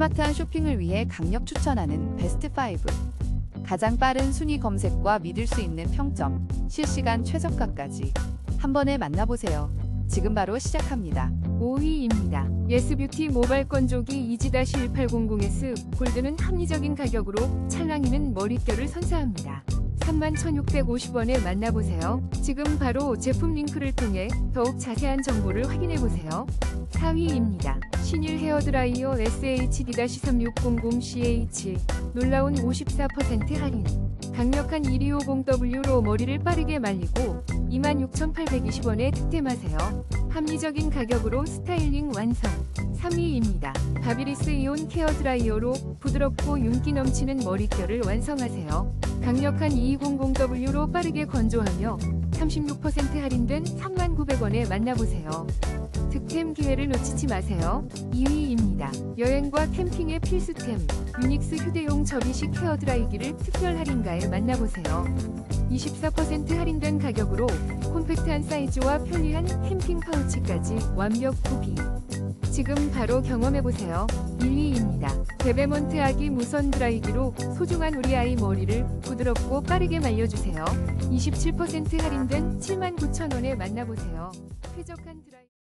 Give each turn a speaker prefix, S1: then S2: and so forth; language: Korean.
S1: 스마트한 쇼핑을 위해 강력 추천하는 베스트 5. 가장 빠른 순위 검색과 믿을 수 있는 평점, 실시간 최저가까지 한 번에 만나보세요. 지금 바로 시작합니다.
S2: 5위입니다. 예스뷰티 모발 건조기 이지-1800S 골드는 합리적인 가격으로 찰랑이는 머릿결을 선사합니다. 31,650원에 만나보세요. 지금 바로 제품 링크를 통해 더욱 자세한 정보를 확인해보세요. 4위입니다. 신일 헤어드라이어 SHD-3600CH 놀라운 54% 할인 강력한 1250W로 머리를 빠르게 말리고 26,820원에 득템하세요. 합리적인 가격으로 스타일링 완성. 3위입니다. 바비리스 이온 케어 드라이어로 부드럽고 윤기 넘치는 머릿결을 완성하세요. 강력한 2200W로 빠르게 건조하며 36% 할인된 39,900원에 만나보세요. 득템 기회를 놓치지 마세요. 2위입니다. 여행과 캠핑의 필수템 유닉스 휴대용 접이식 헤어드라이기를 특별 할인가에 만나보세요. 24% 할인된 가격으로 콤팩트한 사이즈와 편리한 캠핑 파우치까지 완벽 구비. 지금 바로 경험해보세요. 1위입니다. 베베몬트 아기 무선 드라이기로 소중한 우리 아이 머리를 부드럽고 빠르게 말려주세요. 27% 할인된 79,000원에 만나보세요. 쾌적한 드라이